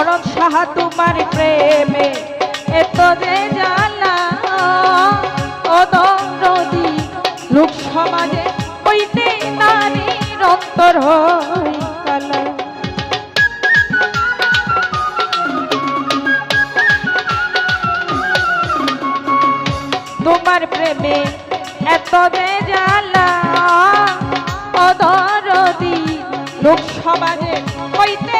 শরৎ সাহা তোমার প্রেমে এত যে জানা অদম্রদি লোক সমাজে হইতে নারীর অন্তর তোমার প্রেমে এত যে জ্বালা অদরদি লোক সমাজে হইতে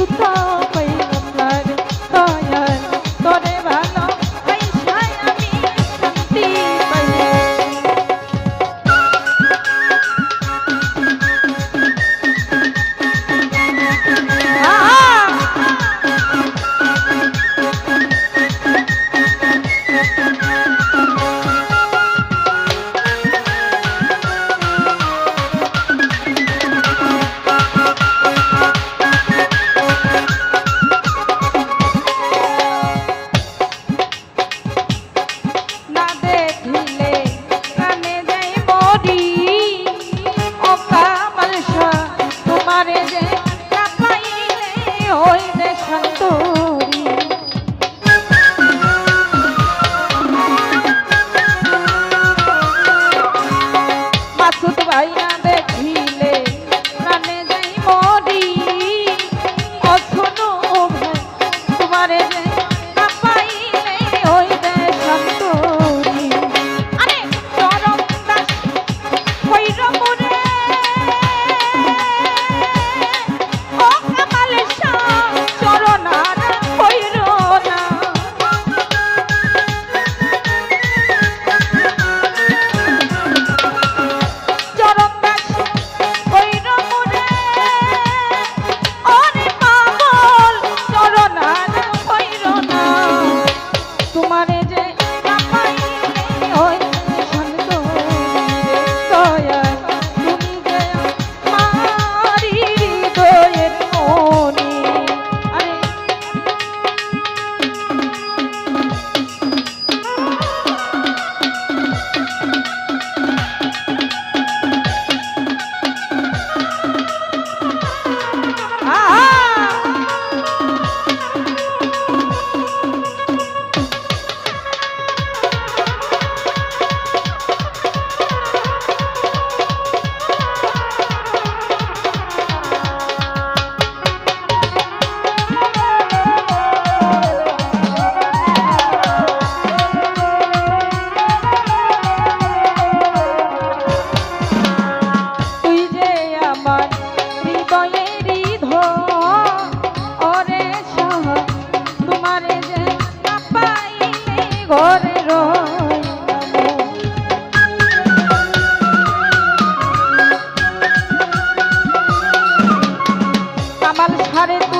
不知道。যে পাইলে ওই দেশান্ত de tu